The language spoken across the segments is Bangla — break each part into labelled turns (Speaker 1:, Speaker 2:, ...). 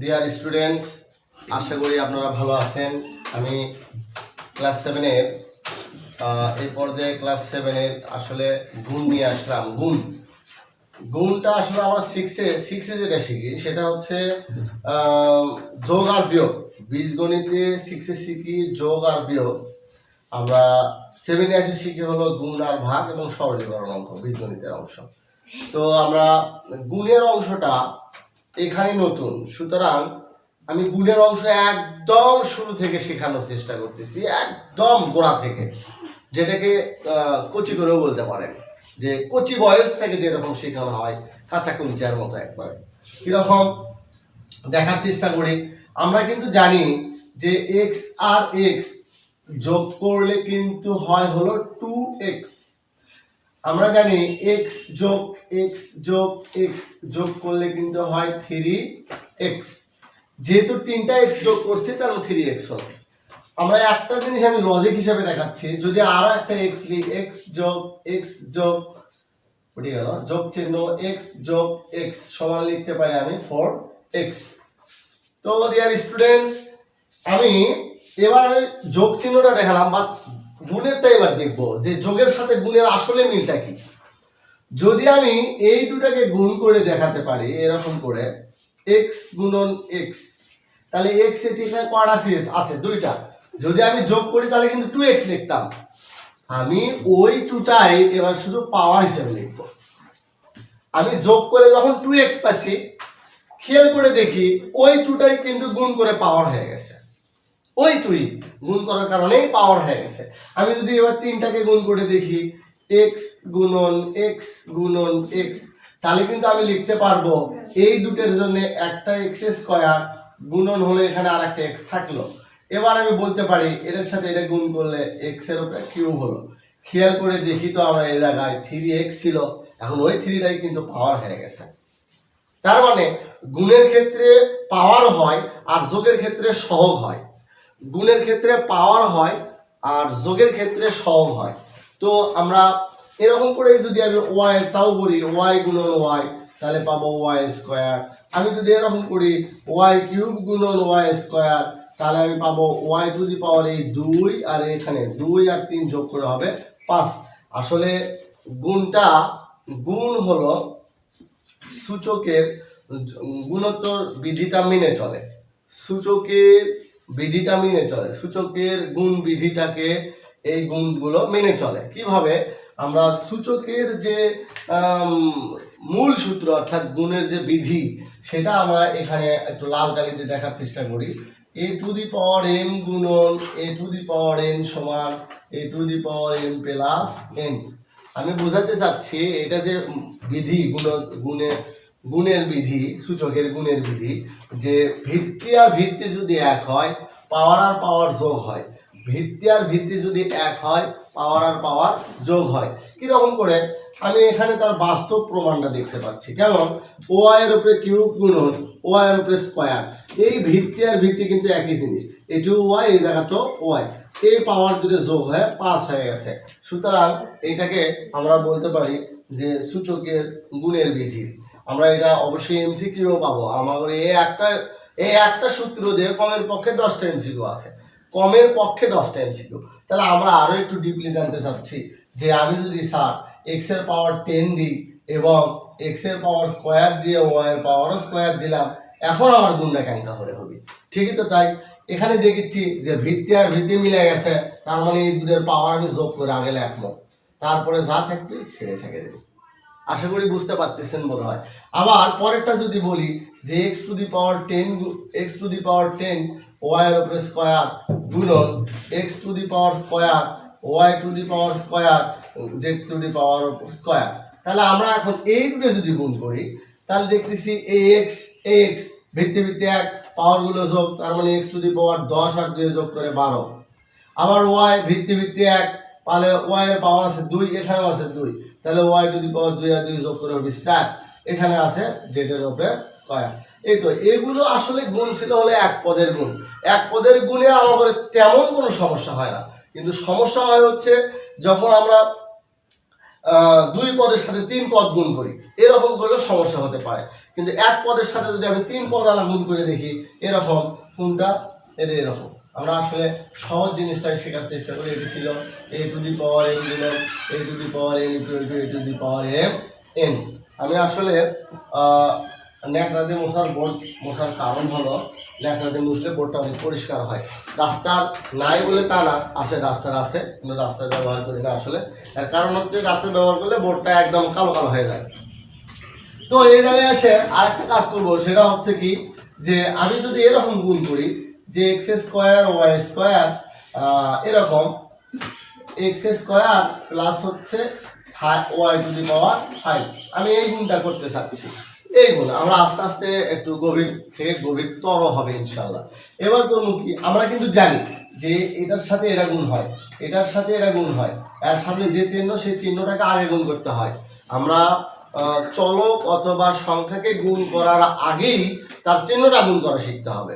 Speaker 1: ডিয়ার স্টুডেন্টস আশা করি আপনারা ভালো আছেন। আমি ক্লাস সেভেনের এই পর্যায়ে ক্লাস সেভেনের আসলে গুণ নিয়ে আসলাম। গুণ। গুণটা আসলে আমরা সিক্সে সিক্সে যেটা শিখি সেটা হচ্ছে যোগ আর বিয়োগ। বীজগণিতে সিক্সে শিখি যোগ আর বিয়োগ। আমরা সেভেনে এসে শিখি হলো গুণ আর ভাগ এবং সরলীকরণ অঙ্ক বীজগণিতের অংশ। তো আমরা গুণের অংশটা এখানে নতুন। সুতরাং আমি গুণের অংশ একদম শুরু থেকে শেখানোর চেষ্টা করতেছি, একদম গোড়া থেকে। যেটাকে কচি করেও বলতে পারেন। যে কচি বয়স থেকে যেরকম শেখানো হয় কাঁচা কুঞ্চার মতো একবারে। কীরকম? দেখার চেষ্টা করি। আমরা কিন্তু জানি যে এক্স আর এক্স যোগ করলে কিন্তু হয় হলো টু এক্স আমরা জানি এক্স যোগ এক্স যোগ এক্স যোগ করলে কিন্তু হয় থ্রি এক্স যেহেতু তিনটা এক্স যোগ করছি তার থ্রি এক্স হবে। আমরা একটা জিনিস আমি লজিক হিসাবে দেখাচ্ছি, যদি আরও একটা এক্স লিখ এক্স যোগ এক্স যোগ, উঠে গেল, যোগ চিহ্ন এক্স যোগ এক্স সমান লিখতে পারি আমি ফোর এক্স তো ডিয়ার স্টুডেন্টস আমি এবার যোগ চিহ্নটা দেখালাম বা গুণেরটা এবার দেখব যে যোগের সাথে গুণের আসলে মিলটা কি? যদি আমি এই দুটাকে গুণ করে দেখাতে পারি, এরকম করে এক্স গুণন এক্স তাহলে এক্স এটি এখানে আছে আছে দুইটা। যদি আমি যোগ করি, তাহলে কিন্তু টু এক্স লিখতাম। আমি ওই টুটাই এবার শুধু পাওয়ার হিসেবে লিখব। আমি যোগ করে যখন টু এক্স পাচ্ছি, খেয়াল করে দেখি ওই টুটাই কিন্তু গুণ করে পাওয়ার হয়ে গেছে। ওই তুই গুণ করার কারণেই পাওয়ার হয়ে গেছে। আমি যদি এবার তিনটাকে গুণ করে দেখি এক্স গুণন এক্স গুণন এক্স তাহলে কিন্তু আমি লিখতে পারব এই দুটের জন্য একটা এক্স স্কোয়ার গুণন হলে এখানে আর একটা এক্স থাকল। এবার আমি বলতে পারি এটার সাথে এটা গুণ করলে এক্সের উপরে কিউব হলো। খেয়াল করে দেখি তো আমরা এই জায়গায় থ্রি এক্স ছিল, এখন ওই থ্রিটাই কিন্তু পাওয়ার হয়ে গেছে। তার মানে গুণের ক্ষেত্রে পাওয়ার হয় আর যোগের ক্ষেত্রে সহগ হয়। গুণের ক্ষেত্রে পাওয়ার হয় আর যোগের ক্ষেত্রে সহগ হয়। তো আমরা এরকম করে যদি আমি ওয়াইটাও করি ওয়াই গুণন ওয়াই তাহলে পাবো ওয়াই স্কোয়ার আমি যদি এরকম করি ওয়াই কিউব গুণন ওয়াই স্কোয়ার তাহলে আমি পাবো ওয়াই টু দি পাওয়ার এই দুই, আর এখানে দুই আর তিন যোগ করে হবে পাঁচ। আসলে গুণটা, গুণ হলো সূচকের, গুণোত্তর বিধিটা মেনে চলে। সূচকের বিধিটা মেনে চলে। সূচকের গুণ বিধিটাকে এই গুণগুলো মেনে চলে। কীভাবে? আমরা সূচকের যে মূল সূত্র অর্থাৎ গুণের যে বিধি, সেটা আমরা এখানে একটু লাল কালিতে দেখার চেষ্টা করি। এ টু দি পাওয়ার এম গুণন, A to the power N সমান, A to the power M plus N. আমি বোঝাতে চাচ্ছি, এটা যে বিধি গুণ গুণের গুণের বিধি সূচকের গুণের বিধি, যে ভিত্তি আর ভিত্তি যদি এক হয় পাওয়ার আর পাওয়ার যোগ হয়। ভিত্তি আর ভিত্তি যদি এক হয় পাওয়ার আর পাওয়ার যোগ হয়। কীরকম করে? আমি এখানে তার বাস্তব প্রমাণটা দেখতে পাচ্ছি। যেমন ওয়াই এর উপরে কিউব গুণন ওয়াই এর উপরে স্কোয়ার এই ভিত্তি আর ভিত্তি কিন্তু একই জিনিস। এটু ওয়াই এই জায়গাটাও ওয়াই এই পাওয়ার দুটো যোগ হয়ে পাঁচ হয়ে গেছে। সুতরাং এইটাকে আমরা বলতে পারি যে সূচকের গুণের বিধি। আমরা এটা অবশ্যই এমসিকিউ পাবো। আমাদের এই একটা এই একটা সূত্র দিয়ে কমের পক্ষে দশটা এমসিকিউ আছে। কমের পক্ষে দশটা এমসিকিউ তাহলে আমরা আরও একটু ডিপলি জানতে চাচ্ছি যে আমি যদি স্যার এক্সের পাওয়ার টেন দিই এবং এক্সের পাওয়ার স্কোয়ার দিয়ে ওয়াই এর পাওয়ারও স্কোয়ার দিলাম, এখন আমার গুণটা কেনটা হলে হবে? ঠিকই তো তাই? এখানে দেখেছি যে ভিত্তি আর ভিত্তি মিলে গেছে। তার মানে এই দুটোর পাওয়ার আমি যোগ করে আগে লেখবো। তারপরে যা থাকবে সেটাই থেকে দেবে। আশা করি বুঝতে পারতেছেন মনে হয় আবার পরেরটা যদি বলি, যে X to the power ten X to the power ten Y এর উপরে স্কোয়ার গুণন X to the power square Y to the power square Z to the power square তাহলে আমরা এখন এই দুটো যদি গুণ করি, তাহলে দেখতেছি এ এক্স এক্স ভিত্তি ভিত্তি এক পাওয়ারগুলো যোগ, তার মানে এক্স টু দি পাওয়ার দশ আর দুই যোগ করে বারো। আবার ওয়াই ভিত্তি ভিত্তি এক, তাহলে ওয়াই এর পাওয়ার আছে দুই এখানেও আছে দুই। তাহলে ওয়াই টু দি পাওয়ার দুই আর দুই যোগ করে হবে চার এখানে আছে জেডের উপরে স্কোয়ার এই তো, এগুলো আসলে গুণ ছিল হলে এক পদের গুণ। এক পদের গুণে আমাদের তেমন কোনো সমস্যা হয় না। কিন্তু সমস্যা হয় হচ্ছে যখন আমরা দুই পদের সাথে তিন পদ গুণ করি, এরকম করলে সমস্যা হতে পারে। কিন্তু এক পদের সাথে যদি আমি তিন পদ আলা গুণ করে দেখি, এরকম কোনটা এদের এরকম। আমরা আসলে সহজ জিনিসটাই শেখার চেষ্টা করি। এটি ছিল এ টু দি পাওয়ার গুণন A to the power N into A to the power M N আমি আসলে ন্যাকড়াতে মশার বোর্ড মশার কারণ হলো ন্যাকড়াতে মুছলে বোর্ডটা অনেক পরিষ্কার হয়। ডাস্টার নাই বলে তা না, আছে ডাস্টার আছে, কিন্তু ডাস্টার ব্যবহার করি না আসলে। এর কারণ হচ্ছে ডাস্টার ব্যবহার করলে বোর্ডটা একদম কালো কালো হয়ে যায়। তো এই জায়গায় এসে আরেকটা কাজ করব, সেটা হচ্ছে কি যে আমি যদি এরকম গুণ করি যে এক্স স্কোয়ার ওয়াই স্কোয়ার এরকম এক্স স্কোয়ার প্লাস হচ্ছে Y to the power five আমি এই গুণটা করতে চাচ্ছি। এই গুণ, আমরা আস্তে আস্তে একটু গভীর থেকে গভীরতর হবে ইনশাল্লাহ এবার করব কি, আমরা কিন্তু জানি যে এটার সাথে এটা গুণ হয়। এটার সাথে এটা গুণ হয়। এর সামনে যে চিহ্ন, সেই চিহ্নটাকে আগে গুণ করতে হয়। আমরা চলক অথবা সংখ্যাকে গুণ করার আগেই তার চিহ্নটা গুণ করা শিখতে হবে।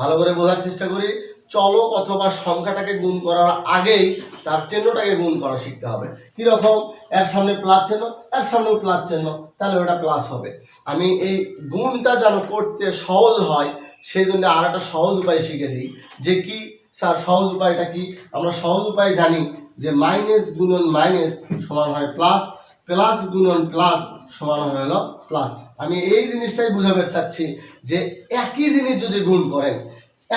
Speaker 1: ভালো করে বোঝার চেষ্টা করি, চলক অথবা সংখ্যাটাকে গুণ করার আগেই তার চিহ্নটাকে গুণ করা শিখতে হবে। কীরকম? এর সামনে প্লাস চিহ্ন, এর সামনেও প্লাস চিহ্ন, তাহলে ওটা প্লাস হবে। আমি এই গুণটা যেন করতে সহজ হয়, সেই জন্য আর একটা সহজ উপায় শিখে দিই। যে কি? স্যার, সহজ উপায়টা কি? আমরা সহজ উপায় জানি যে মাইনাস গুণন মাইনাস সমান হয় প্লাস প্লাস গুণন প্লাস সমান হয়ে হলো প্লাস আমি এই জিনিসটাই বুঝাতে চাচ্ছি যে একই জিনিস যদি গুণ করেন,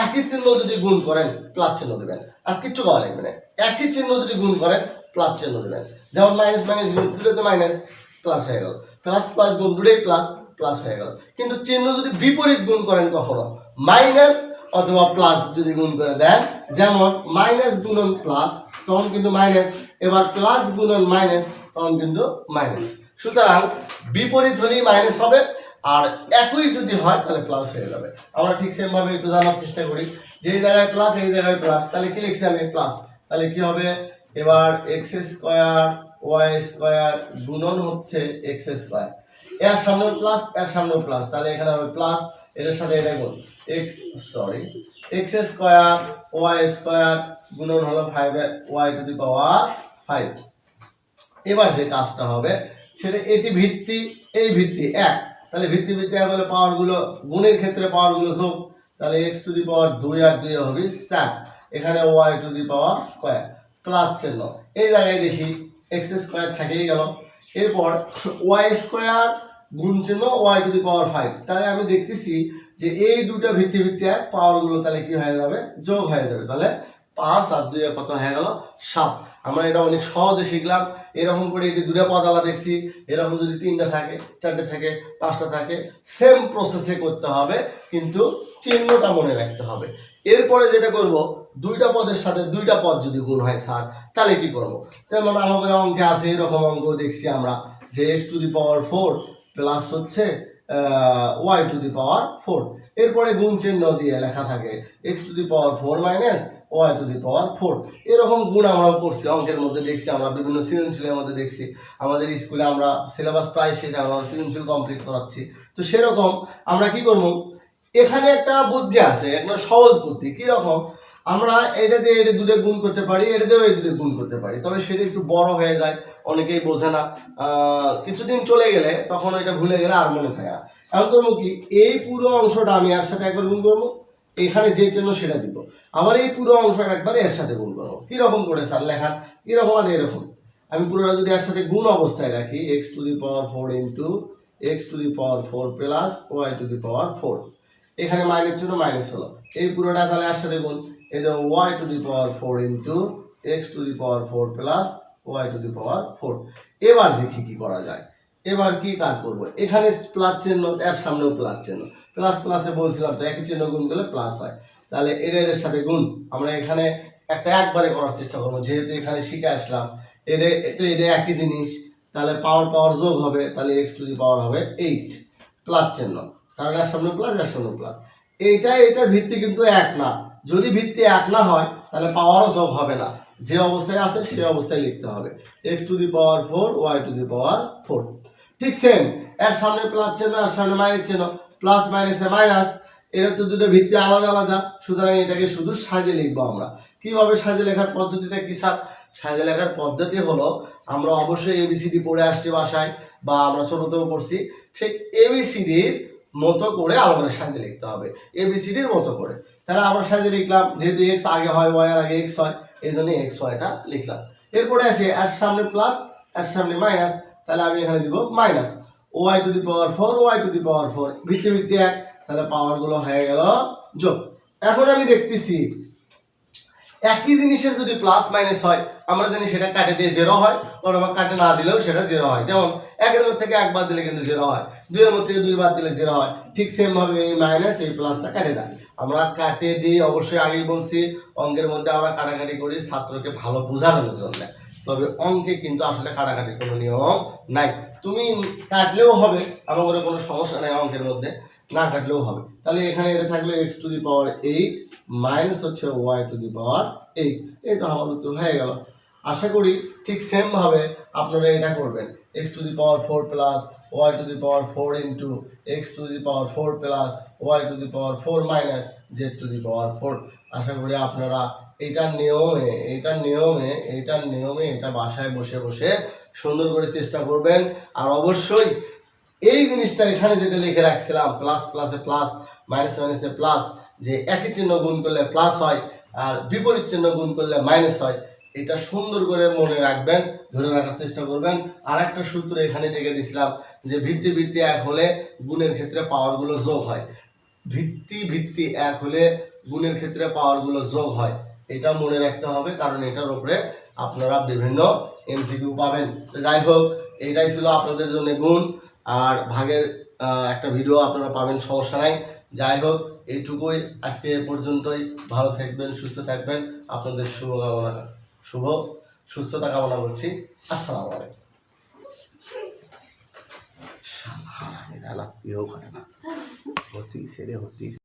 Speaker 1: একই চিহ্ন যদি গুণ করেন প্লাস চিহ্ন দেবেন। আর কিচ্ছু করা লাগবে না। একই চিহ্ন যদি গুণ করেন প্লাস চিহ্ন দেবেন। যেমন মাইনাস মাইনাস গুণ দুটো তো মাইনাস প্লাস হয়ে গেল। প্লাস প্লাস গুণ দুটোই প্লাস প্লাস হয়ে গেল। কিন্তু চিহ্ন যদি বিপরীত গুণ করেন কখনো মাইনাস অথবা প্লাস যদি গুণ করে দেন, যেমন মাইনাস গুণন প্লাস তখন কিন্তু মাইনাস এবার প্লাস গুণন মাইনাস তখন কিন্তু মাইনাস সুতরাং বিপরীত হলেই মাইনাস হবে, আর একই যদি হয়, তাহলে প্লাস হয়ে যাবে। আমরা ঠিক সেম ভাবে একটু জানার চেষ্টা করি। যে জায়গায় প্লাস এই জায়গায় প্লাস তাহলে কি লিখছি আমি? প্লাস তাহলে কি হবে? এবার এক্স স্কোয়ার ওয়াই স্কোয়ার গুণন হচ্ছে এক্স স্কোয়ার এর সামনেও প্লাস এর সামনেও প্লাস তাহলে এখানে হবে প্লাস এটার সাথে এটা গুণ X sorry X square Y square গুণন হলো five Y to the power five এবার যে কাজটা হবে সেটা এটি ভিত্তি, এই ভিত্তি, এক। তাহলে ভিত্তি ভিত্তি এক হলে পাওয়ারগুলো গুণের ক্ষেত্রে পাওয়ারগুলো যোগ তাহলে এক্স টু দি পাওয়ার দুই আর দুই হবে চার এখানে Y to the power square plus চিহ্ন। এই জায়গায় দেখি এক্স স্কোয়ার থেকেই গেল। এরপর ওয়াই স্কোয়ার গুণ চিহ্ন Y to the power five তাহলে আমি দেখতেছি যে এই দুটো ভিত্তি ভিত্তি এক পাওয়ারগুলো তাহলে কি হয়ে যাবে? যোগ হয়ে যাবে। তাহলে পাঁচ আর দুই কত হয়ে গেল? সাত। আমরা এটা অনেক সহজে শিখলাম। এরকম করে এটি দুটো পদালা দেখছি। এরকম যদি তিনটা থাকে, চারটে থাকে, পাঁচটা থাকে সেম প্রসেসে করতে হবে, কিন্তু চিহ্নটা মনে রাখতে হবে। এরপরে যেটা করব, দুইটা পদের সাথে দুইটা পদ যদি গুণ হয়, স্যার, তাহলে কি করব? যেমন আমাদের অঙ্কে আছে, এরকম অঙ্ক দেখছি আমরা। যে X to the power four plus হচ্ছে Y to the power four এরপরে গুণ চিহ্ন দিয়ে লেখা থাকে X to the power four minus Y to the power four এরকম গুণ আমরাও করছি, অঙ্কের মধ্যে দেখছি, আমরা বিভিন্ন সৃজনশীলের মধ্যে দেখছি। আমাদের স্কুলে আমরা সিলেবাস প্রায় শেষ আমরা সৃজনশীল কমপ্লিট করাচ্ছি। তো সেরকম আমরা কি করব? এখানে একটা বুদ্ধি আছে, একটা সহজ বুদ্ধি। কীরকম? আমরা এটা দিয়ে এটা দুটো গুণ করতে পারি, এটা দিয়েও এই দুটো গুণ করতে পারি। তবে সেটা একটু বড় হয়ে যায়, অনেকেই বোঝে না। কিছুদিন চলে গেলে তখন এটা ভুলে গেলে আর মনে থাকে না। এখন করব কি, এই পুরো অংশটা আমি এর সাথে একবার গুণ করব, এখানে যে জন্য সেটা দিব। আবার এই পুরো অংশটা একবার এর সাথে গুণ করব। কীরকম করে স্যার লেখান? কীরকম আর এরকম? আমি পুরোটা যদি এর সাথে গুণ অবস্থায় রাখি X to the power four into X to the power four plus Y to the power four এখানে মাইনাস জন্য মাইনাস হলো। এই পুরোটা তাহলে এর সাথে গুণ এই দেখো Y to the power four into X to the power four plus Y to the power four এবার দেখি কি করা যায়। এবার কি কাজ করব? এখানে প্লাস চিহ্ন, এর সামনেও প্লাস চিহ্ন। প্লাস প্লাসে বলছিলাম তো, একই চিহ্ন গুণ করলে প্লাস হয়। তাহলে এর এর সাথে গুণ, আমরা এখানে একটা একবারে করার চেষ্টা করব, যেহেতু এখানে শিখে আসলাম। এটা এটা এটা একই জিনিস। তাহলে পাওয়ার পাওয়ার যোগ হবে, তাহলে এক্স টু দি পাওয়ার হবে এইট প্লাস চিহ্ন। কারণ এর সামনে প্লাস এর সামনে প্লাস এইটা এটার ভিত্তি কিন্তু এক না। যদি ভিত্তি এক না হয়, তাহলে পাওয়ারও যোগ হবে না। যে অবস্থায় আছে সেই অবস্থায় লিখতে হবে। X to the power four Y to the power four ঠিক সেম এর সামনে প্লাস চিহ্ন, এর সামনে মাইনাস চিহ্ন। প্লাস মাইনাসে মাইনাস এটা তো দুটো ভিত্তি আলাদা আলাদা। সুতরাং এটাকে শুধু সাজে লিখব আমরা। কীভাবে সাজে লেখার পদ্ধতিটা কি, স্যার? সাজে লেখার পদ্ধতি হলো, আমরা অবশ্যই এবিসিডি পড়ে আসছি বাসায়, বা আমরা ছোটতেও পড়ছি। ঠিক এবিসিডির মতো করে আমাদের সাজে লিখতে হবে। এবিসিডির মতো করে। তাহলে আমরা সাজে লিখলাম, যেহেতু এক্স আগে হয় ওয়াই এর আগে এক্স হয় এই জন্য এক্স ওয়াইটা লিখলাম। এরপরে আসে এর সামনে প্লাস এর সামনে মাইনাস তাহলে আমি এখানে দিব minus Y to the power four Y to the power four ভিত্তি ভিত্তি এক, তাহলে পাওয়ারগুলো হয়ে গেল যোগ। এখন আমি দেখতেছি, একই জিনিসের যদি প্লাস মাইনাস হয় আমরা জানি সেটা কাটে দিয়ে জিরো হয়, অথবা কাটে না দিলেও সেটা জিরো হয়। যেমন, একের মধ্যে থেকে এক বাদ দিলে কিন্তু জিরো হয়, দুইয়ের মধ্যে থেকে দুই বাদ দিলে জিরো হয়, ঠিক সেমভাবে এই মাইনাস এই প্লাসটা কাটে দেয়। আমরা কাটে দিই অবশ্যই আগেই বলছি, অঙ্কের মধ্যে আমরা কাটাকাটি করি ছাত্রকে ভালো বোঝানোর জন্য। তবে অঙ্কে কিন্তু আসলে কাটাকাটির কোনো নিয়ম নাই। তুমি কাটলেও হবে, আমার কোনো সমস্যা নাই অঙ্কের মধ্যে, না কাটলেও হবে। তাহলে এখানে এটা থাকল X to the power eight minus হচ্ছে Y to the power eight এই তো আমার উত্তর হয়ে গেল। আশা করি ঠিক সেমভাবে আপনারা এটা করবেন। X to the power four plus Y to the power four into X to the power four plus Y to the power four minus Z to the power four আশা করি আপনারা এইটার নিয়মে এইটার নিয়মে এইটার নিয়মে এটা বাসায় বসে বসে সুন্দর করে চেষ্টা করবেন। আর অবশ্যই এই জিনিসটা এখানে যেটা লিখে রাখছিলাম প্লাস প্লাসে প্লাস মাইনাস মাইনাসে প্লাস যে একই চিহ্ন গুণ করলে প্লাস হয় আর বিপরীত চিহ্ন গুণ করলে মাইনাস হয়, এটা সুন্দর করে মনে রাখবেন, ধরে রাখার চেষ্টা করবেন। আর একটা সূত্র এখানে দেখে দিছিলাম যে ভিত্তি ভিত্তি এক হলে গুণের ক্ষেত্রে পাওয়ারগুলো যোগ হয়। ভিত্তি ভিত্তি এক হলে গুণের ক্ষেত্রে পাওয়ারগুলো যোগ হয়, এটা মনে রাখতে হবে কারণ এটার উপরে আপনারা বিভিন্ন এমসিকিউ পাবেন। যাই হোক, এটাই ছিল আপনাদের জন্য গুণ। আর ভাগের একটা ভিডিও আপনারা পাবেন, সমস্যা নাই। যাই হোক এইটুকুই। আজকে এ পর্যন্তই। ভালো থাকবেন, সুস্থ থাকবেন। আপনাদের শুভকামনা, শুভ, সুস্থতা কামনা করছি। আসসালাম আলাইকুম। ইয়েও করে না। হতেই